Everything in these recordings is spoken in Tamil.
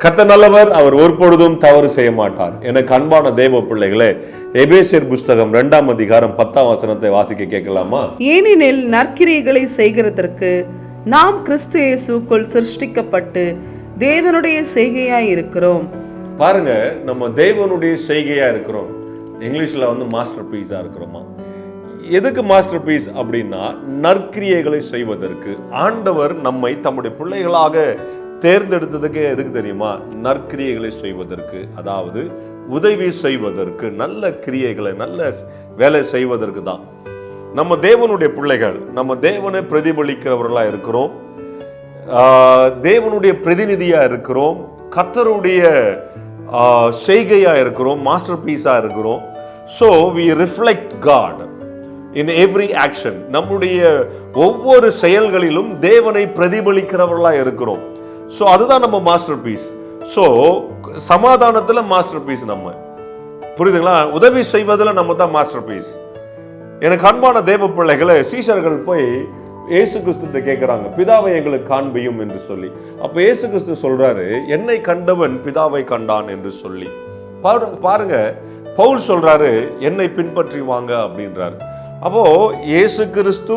கர்த்தர் நல்லவர் அவர் ஒருபொழுதும் தவறு செய்ய மாட்டார். எனக்கு அன்பான தேவ பிள்ளைகளே எபேசியர் புஸ்தகம் இரண்டாம் அதிகாரம் பத்தாம் வசனத்தை வாசிக்க கேட்கலாமா? ஏனெனில் நற்கிரியைகளை செய்கிறதற்கு நாம் கிறிஸ்து இயேசுக்குள் சிருஷ்டிக்கப்பட்டு தேவனுடைய செய்கையாய் இருக்கிறோம். பாருங்க நம்ம தேவனுடைய செய்கையா இருக்கிறோம். இங்கிலீஷில் வந்து மாஸ்டர் பீஸாக இருக்கிறோமா? எதுக்கு மாஸ்டர் பீஸ் அப்படின்னா நற்கிரியைகளை செய்வதற்கு ஆண்டவர் நம்மை தம்முடைய பிள்ளைகளாக தேர்ந்தெடுத்ததுக்கு எதுக்கு தெரியுமா? நற்கிரியைகளை செய்வதற்கு அதாவது உதவி செய்வதற்கு நல்ல கிரியைகளை நல்ல வேலை செய்வதற்கு தான். நம்ம தேவனுடைய பிள்ளைகள் நம்ம தேவனை பிரதிபலிக்கிறவர்களாக இருக்கிறோம். தேவனுடைய பிரதிநிதியாக இருக்கிறோம். கர்த்தருடைய செய்கையாக இருக்கிறோம் மாஸ்டர் பீஸாக இருக்கிறோம். So we reflect God in every action நம்முடைய ஒவ்வொரு செயல்களிலும் தேவனை பிரதிபலிக்கிறவர்களாக இருக்கிறோம். ஸோ அதுதான் நம்ம மாஸ்டர் பீஸ் ஸோ சமாதானத்தில் மாஸ்டர் பீஸ் நம்ம. புரியுதுங்களா? உதவி செய்வதில் நம்ம தான் மாஸ்டர் பீஸ் எனக்கு அன்பான தேவ பிள்ளைகளை சீஷர்கள் போய் இயேசு கிறிஸ்து கேட்குறாங்க பிதாவை எங்களுக்கு காண்பியும் என்று சொல்லி. அப்போ ஏசு கிறிஸ்து சொல்றாரு என்னை கண்டவன் பிதாவை கண்டான் என்று சொல்லி. பாரு- பாருங்க பவுல் சொல்றாரு என்னை பின்பற்றி வாங்க அப்படின்றாரு. அப்போ இயேசு கிறிஸ்து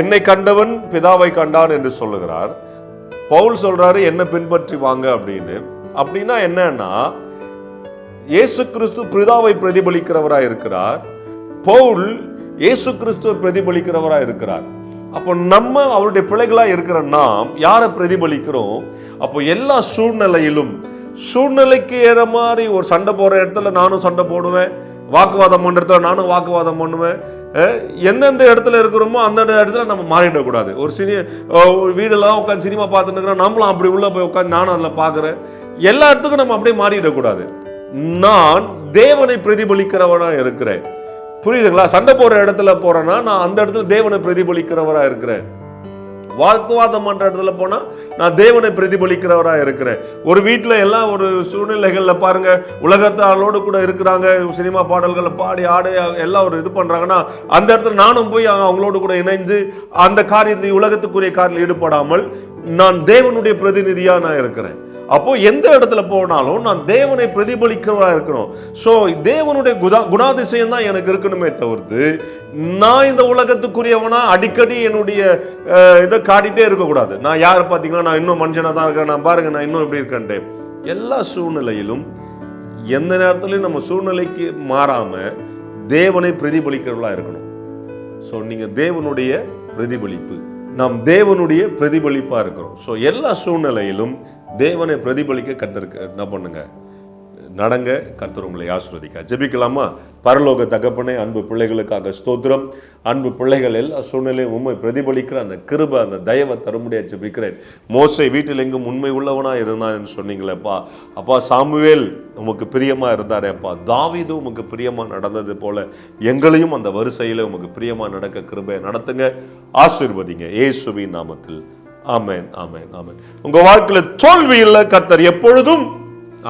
என்னை கண்டவன் பிதாவை கண்டான் என்று சொல்லுகிறார். பவுல் சொல்றாரு என்னை பின்பற்றி வாங்க அப்படின்னு. அப்படின்னா என்னன்னா இயேசு கிறிஸ்து பிதாவை பிரதிபலிக்கிறவராக இருக்கிறார். பவுல் இயேசு கிறிஸ்துவை பிரதிபலிக்கிறவராக இருக்கிறார். அப்போ நம்ம அவருடைய பிள்ளைகளா இருக்கிற நாம் யாரை பிரதிபலிக்கிறோம்? அப்போ எல்லா சூழ்நிலையிலும் சூழ்நிலைக்கு ஏற மாதிரி ஒரு சண்டை போகிற இடத்துல நானும் சண்டை போடுவேன். வாக்குவாதம் பண்ணுற இடத்துல நானும் வாக்குவாதம் பண்ணுவேன். எந்தெந்த இடத்துல இருக்கிறோமோ அந்தந்த இடத்துல நம்ம மாறிடக்கூடாது ஒரு சினி வீடெல்லாம் உட்காந்து சினிமா பார்த்துட்டு இருக்கிறோம் நம்மளும் அப்படி உள்ளே போய் உட்காந்து நானும் அதில் பார்க்குறேன். எல்லா இடத்துக்கும் நம்ம அப்படியே மாறிடக்கூடாது நான் தேவனை பிரதிபலிக்கிறவனாக இருக்கிறேன். புரியுதுங்களா? சண்டை போகிற இடத்துல போகிறேன்னா நான் அந்த இடத்துல தேவனை பிரதிபலிக்கிறவராக இருக்கிறேன். வாக்குவாதம் பண்ற இடத்துல போனா நான் தேவனை பிரதிபலிக்கிறவராக இருக்கிறேன். ஒரு வீட்டில் எல்லாம் ஒரு சூழ்நிலைகளில் பாருங்க உலகத்தாளோடு கூட இருக்கிறாங்க சினிமா பாடல்களை பாடி ஆடி எல்லாம் ஒரு இது பண்றாங்கன்னா அந்த இடத்துல நானும் போய் அவங்களோடு கூட இணைந்து அந்த காரியத்தை உலகத்துக்குரிய காரில் ஈடுபடாமல் நான் தேவனுடைய பிரதிநிதியாக நான் இருக்கிறேன். அப்போ எந்த இடத்துல போனாலும் நான் தேவனை பிரதிபலிக்கிறவராக இருக்கணும் ஸோ தேவனுடைய குணா குணாதிசயம் தான் எனக்கு இருக்கணுமே தவிர்த்து நான் இந்த உலகத்துக்குரியவனா? அடிக்கடி என்னுடைய இதை காட்டிட்டே இருக்கக்கூடாது. நான் யார் பார்த்தீங்கன்னா நான் இன்னும் மனுஷனா தான் இருக்கேன் நான் பாருங்க நான் இன்னும் இப்படி இருக்கேன்ட்டு. எல்லா சூழ்நிலையிலும் எந்த நேரத்துலையும் நம்ம சூழ்நிலைக்கு மாறாம தேவனை பிரதிபலிக்கிறவளா இருக்கணும். ஸோ நீங்கள் தேவனுடைய பிரதிபலிப்பு. நாம் தேவனுடைய பிரதிபலிப்பாக இருக்கிறோம். ஸோ எல்லா சூழ்நிலையிலும் தேவனை பிரதிபலிக்க கற்றுக்க என்ன பண்ணுங்க? நடங்க. கர்த்தர் உங்களை ஆசிர்வதிக்க. ஜெபிக்கலாமா? பரலோக தகப்பனே அன்பு பிள்ளைகளுக்காக ஸ்தோத்திரம். அன்பு பிள்ளைகள் எல்லா சூழ்நிலையும் உண்மை பிரதிபலிக்கிற அந்த கிருப அந்த தயவை தரும்படியா ஜெபிக்கிறேன். மோசை வீட்டில் எங்கும் உண்மை உள்ளவனா இருந்தான் சொன்னீங்களேப்பா. அப்பா சாமுவேல் உமக்கு பிரியமாக இருந்தாரேப்பா தாவிது உமக்கு பிரியமாக நடந்தது போல எங்களையும் அந்த வரிசையில் உமக்கு பிரியமாக நடக்க கிருபையை நடத்துங்க. ஆசீர்வதிங்க. ஏசுவி நாமத்தில். ஆமேன் ஆமேன் ஆமேன். உங்கள் வாழ்க்கையில் தோல்வி இல்லை. கர்த்தர் எப்பொழுதும்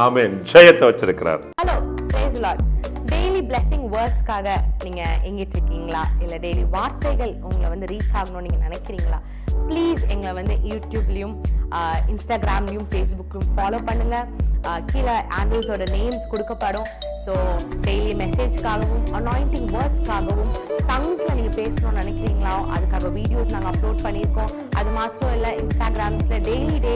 ஆமென். ஜெயத்தை வச்சிருக்கிறார். Hello praise Lord daily blessing வேர்ட்ஸ்க்காக நீங்க எங்கிட்டு இருக்கீங்களா இல்ல டெய்லி வார்த்தைகள் உங்களை வந்து ரீச் ஆகணும்னு நீங்க நினைக்கிறீங்களா? ப்ளீஸ் எங்களை வந்து யூடியூப்லயும் இன்ஸ்டாகிராம்லயும் ஃபேஸ்புக்லையும் ஃபாலோ பண்ணுங்க. கீழே ஆண்டில்ஸோட நேம்ஸ் கொடுக்கப்படும். ஸோ டெய்லி மெசேஜ்க்காகவும் அனாயிண்டிங் வேர்ட்ஸ்க்காகவும் டங்ஸில் நீங்கள் பேசணும்னு நினைக்கிறீங்களா? அதுக்காக வீடியோஸ் நாங்கள் அப்லோட் பண்ணியிருக்கோம். அது மாத்திரம் இல்லை இன்ஸ்டாகிராம்ஸில் டெய்லி டெய்லி